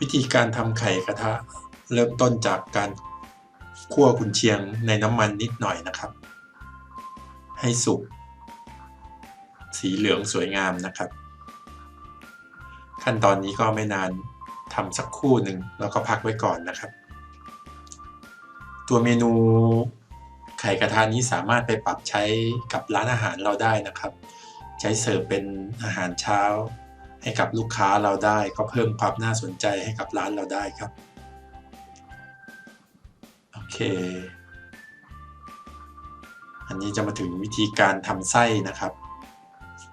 วิธีการทำไข่กระทะ เริ่มต้นจากการคั่วกุนเชียงในน้ำมันนิดหน่อยนะครับ ให้สุกสีเหลืองสวยงามนะครับ ขั้นตอนนี้ก็ไม่นานทำสักคู่หนึ่งแล้วก็พักไว้ก่อนนะครับ ตัวเมนูไข่กระทะนี้สามารถไปปรับใช้กับร้านอาหารเราได้นะครับ ใช้เสิร์ฟเป็นอาหารเช้า ให้กับลูกค้าเราได้ ก็เพิ่มความน่าสนใจให้กับร้านเราได้ครับโอเค อันนี้จะมาถึงวิธีการทำไส้นะครับ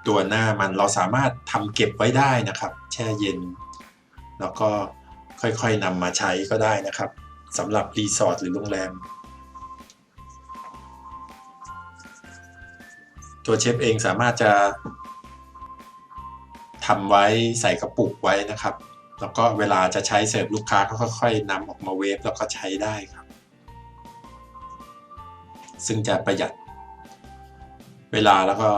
ตัวหน้ามันเราสามารถทำเก็บไว้ได้นะครับ แช่เย็น แล้วก็ค่อยๆนำมาใช้ก็ได้นะครับสำหรับรีสอร์ทหรือโรงแรมตัวเชฟเองสามารถจะ ทำไว้ใส่กระปุกไว้นะครับ แล้วก็เวลาจะใช้เสิร์ฟลูกค้าก็ค่อยๆนำออกมาเวฟแล้วก็ใช้ได้ครับ ซึ่งจะประหยัด เวลาแล้วก็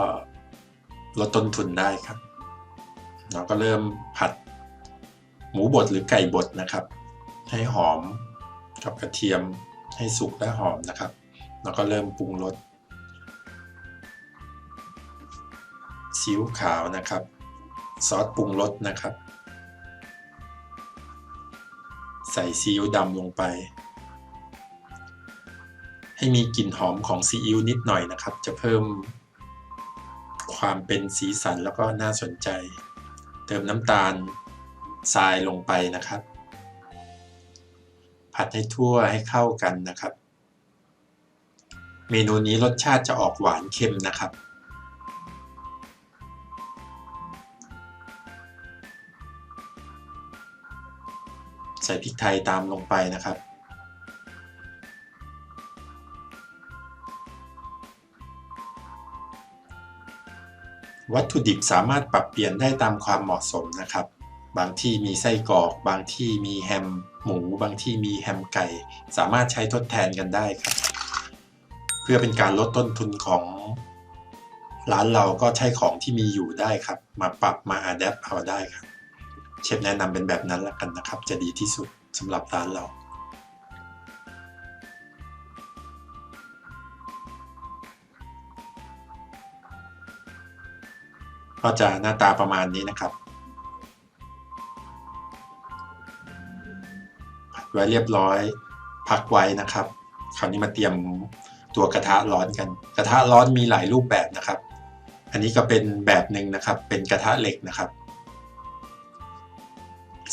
ลดต้นทุนได้ครับ เราก็เริ่มผัดหมูบดหรือไก่บดนะครับ ให้หอมกับกระเทียมให้สุกและหอมนะครับ แล้วก็เริ่มปรุงรสซีอิ๊วขาวนะครับ ซอสปรุงรสนะครับ ใส่ซีอิ๊วดำลงไป ให้มีกลิ่นหอมของซีอิ๊วนิดหน่อยนะครับ จะเพิ่มความเป็นสีสันแล้วก็น่าสนใจ เติมน้ำตาลทรายลงไปนะครับ ผัดให้ทั่วให้เข้ากันนะครับ เมนูนี้รสชาติจะออกหวานเค็มนะครับ ใส่พริกไทยตามลงไปนะครับ วัตถุดิบสามารถปรับเปลี่ยนได้ตามความเหมาะสมนะครับ บางที่มีไส้กรอก บางที่มีแฮมหมู บางที่มีแฮมไก่ สามารถใช้ทดแทนกันได้ครับ เพื่อเป็นการลดต้นทุนของร้านเราก็ใช้ของที่มีอยู่ได้ครับ มาปรับมาอัดแอปเอาได้ครับ เชฟแนะนำเป็นแบบนั้นละกันนะครับ จะดีที่สุดสำหรับร้านเรา ก็จะหน้าตาประมาณนี้นะครับผัดไว้เรียบร้อยพักไว้นะครับ คราวนี้มาเตรียมตัวกระทะร้อนกัน กระทะร้อนมีหลายรูปแบบนะครับ อันนี้ก็เป็นแบบหนึ่งนะครับ เป็นกระทะเหล็กนะครับ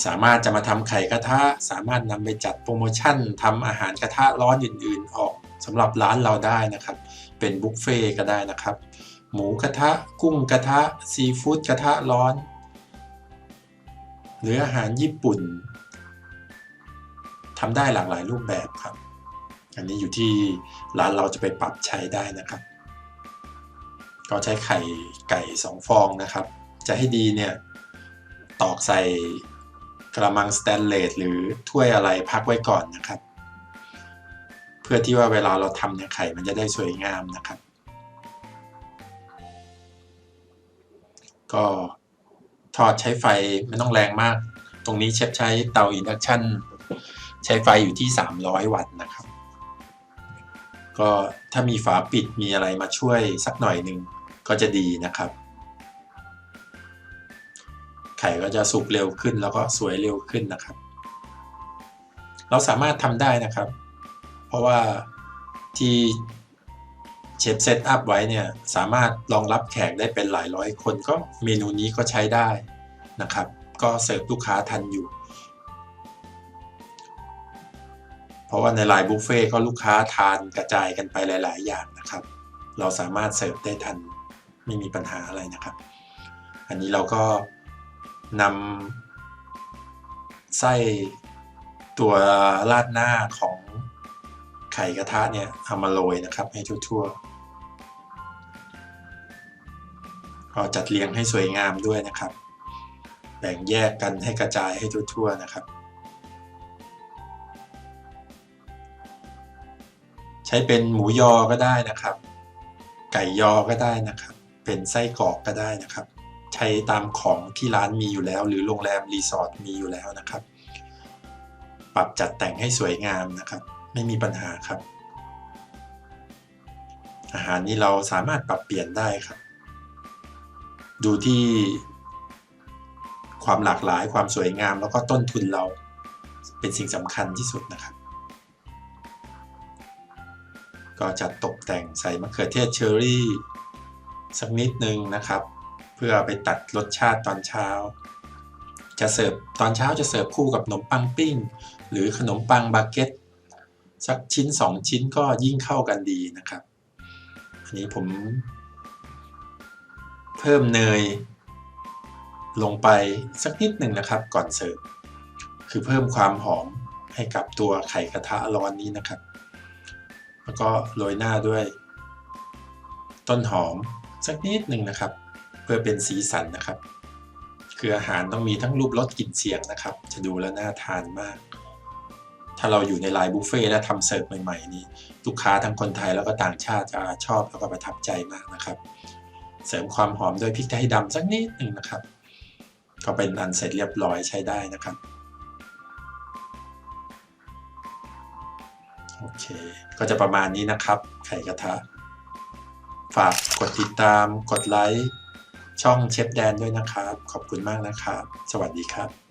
สามารถจะมาทำไข่กระทะ สามารถนำไปจัดโปรโมชั่นทำอาหารกระทะร้อนอื่น ๆ ออกสำหรับร้านเราได้นะครับ เป็นบุฟเฟ่ก็ได้นะครับ หมูกระทะ กุ้งกระทะ ซีฟู้ดกระทะร้อน หรืออาหารญี่ปุ่นทำได้หลากหลายรูปแบบครับ อันนี้อยู่ที่ร้านเราจะไปปรับใช้ได้นะครับ ก็ใช้ไข่ไก่สองฟองนะครับ จะให้ดีเนี่ยตอกใส่ กระมังสแตนเลสหรือถ้วยอะไรพักไว้ก่อนนะครับ เพื่อที่ว่าเวลาเราทำเนี่ยไข่มันจะได้สวยงามนะครับ ก็ทอดใช้ไฟไม่ต้องแรงมาก ตรงนี้เชฟใช้เตาอินดักชันใช้ไฟอยู่ที่ 300 วัตต์นะครับ ก็ถ้ามีฝาปิดมีอะไรมาช่วยสักหน่อยหนึ่งก็จะดีนะครับ ไข่ก็จะสุกเร็วขึ้น แล้วก็สวยเร็วขึ้นนะครับ เราสามารถทำได้นะครับ เพราะว่าที่เชฟเซตอัพไว้เนี่ยสามารถรองรับแขกได้เป็นหลายร้อยคนก็เมนูนี้ก็ใช้ได้นะครับ ก็เสิร์ฟลูกค้าทันอยู่ เพราะว่าในไลน์บุฟเฟ่ก็ลูกค้าทานกระจายกันไปหลาย ๆ อย่างนะครับ เราสามารถเสิร์ฟได้ทันไม่มีปัญหาอะไรนะครับ อันนี้เราก็ นำไส้ตัวราดหน้าของไข่กระทะเนี่ยเอามาโรยนะครับให้ทั่วๆก็จัดเรียงให้สวยงามด้วยนะครับ แบ่งแยกกันให้กระจายให้ทั่วๆนะครับ ใช้เป็นหมูยอก็ได้นะครับ ไก่ยอก็ได้นะครับ เป็นไส้กรอกก็ได้นะครับ ใช้ตามของที่ร้านมีอยู่แล้ว หรือโรงแรมรีสอร์ทมีอยู่แล้วนะครับ ปรับจัดแต่งให้สวยงามนะครับ ไม่มีปัญหาครับ อาหารนี้เราสามารถปรับเปลี่ยนได้ครับ ดูที่ความหลากหลายความสวยงามแล้วก็ต้นทุนเราเป็นสิ่งสำคัญที่สุดนะครับ ก็จัดตกแต่งใส่มะเขือเทศเชอร์รี่ สักนิดนึงนะครับ เพื่อไปตัดรสชาติตอนเช้า จะเสิร์ฟตอนเช้าจะเสิร์ฟคู่กับขนมปังปิ้ง หรือขนมปังบาเก็ตสักชิ้น 2 ชิ้นก็ยิ่งเข้ากันดีนะครับ อันนี้ผม เพิ่มเนย ลงไปสักนิดหนึ่งนะครับ ก่อนเสิร์ฟคือเพิ่มความหอมให้กับตัวไข่กระทะร้อนนี้นะครับ แล้วก็โรยหน้าด้วย ต้นหอมสักนิดหนึ่งนะครับ เพื่อเป็นสีสันนะครับ คืออาหารต้องมีทั้งรูปรสกลิ่นเสียงนะครับ จะดูแล้วน่าทานมาก ถ้าเราอยู่ในไลน์บุฟเฟ่และทำเสิร์ฟใหม่ๆนี่ลูกค้าทั้งคนไทยแล้วก็ต่างชาติจะชอบแล้วก็ประทับใจมากนะครับ เสริมความหอมด้วยพริกไทยดำสักนิดหนึ่งนะครับ ก็เป็นอันเสร็จเรียบร้อยใช้ได้นะครับโอเค ก็จะประมาณนี้นะครับ ไข่กระทะ ฝากกดติดตาม กดไลค์ ช่องเชฟแดนด้วยนะครับ ขอบคุณมากนะครับ สวัสดีครับ